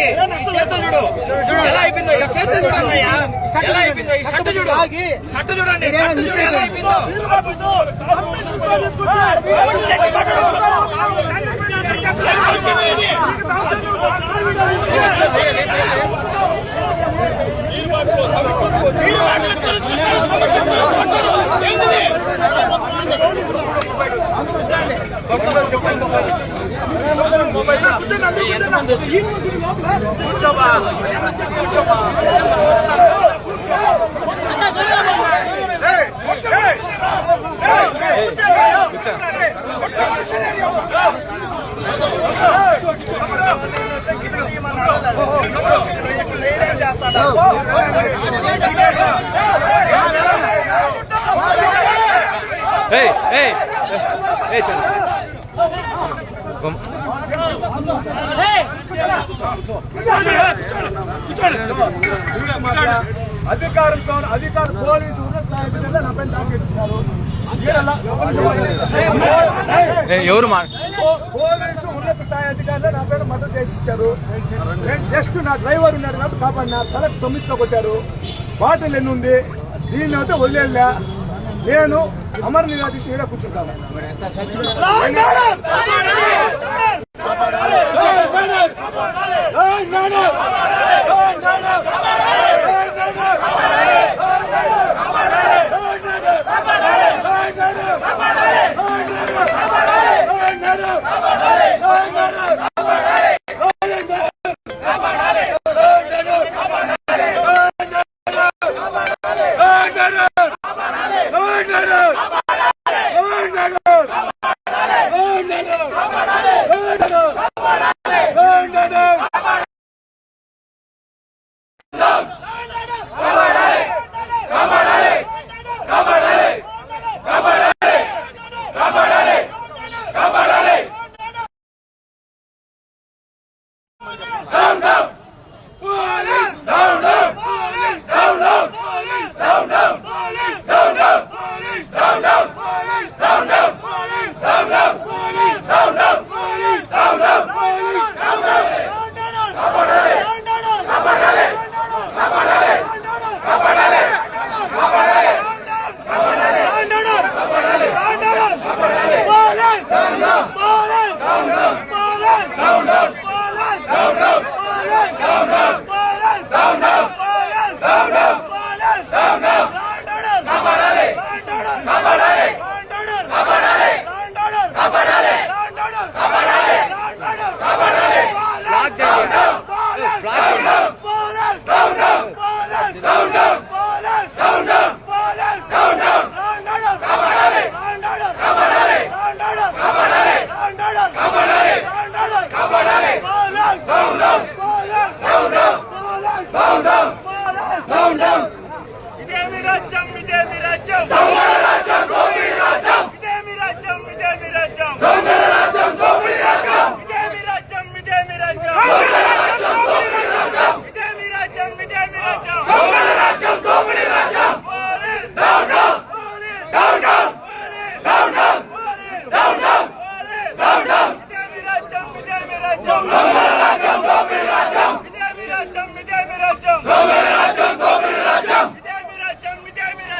అమ్మాయికి చేతులు చూడు. ఎలా అయిపోయిందో ఈ చేతులు చూడు అన్నయ్యా. ఎలా అయిపోయిందో ఈ షర్ట్ చూడు. షర్ట్ చూడండి షర్ట్ చూడు ఎలా అయిపోయిందో. చెప్పండి కూర్చోబా Hey, hey, hey, hey, Vamos. అధికారులతో అధికారులు పోలీసు ఉన్నత స్థాయి నా పైన ఏయ్ ఎవరు పోలీసు ఉన్నత స్థాయి అధికారులు నా పేరు మద్దతు చేసి ఇచ్చారు నేను జస్ట్ నా డ్రైవర్ ఉన్నాడు కాబట్టి కాబట్టి నా తలకు సొమ్మితో కొట్టారు. బాటిల్ ఎన్ని ఉంది? దీన్ని అయితే వదిలేళ్ళా నేను అమర్ నిరాదీశ ఈడ కూర్చుంటాను. ¡Ay, no! Raja, Midemi Raja, Raja, Raja, Raja, Midemi Raja, Midemi Raja.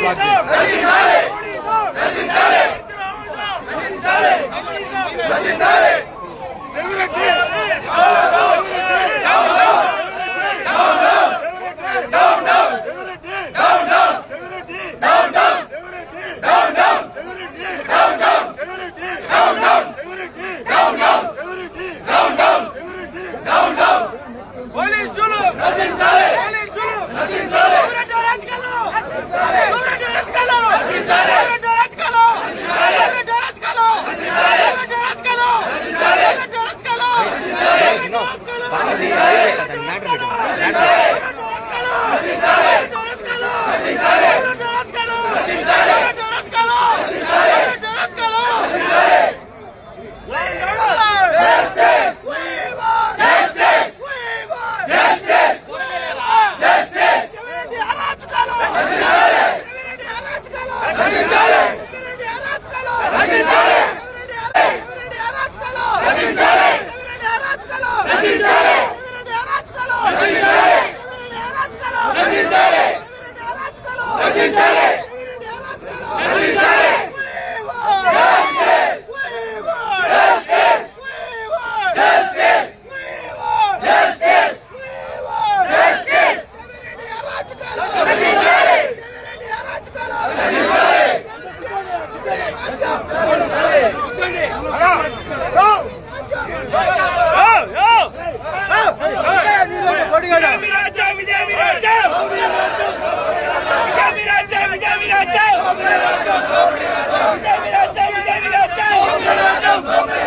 Let's go! Jagan Reddy! Vamos!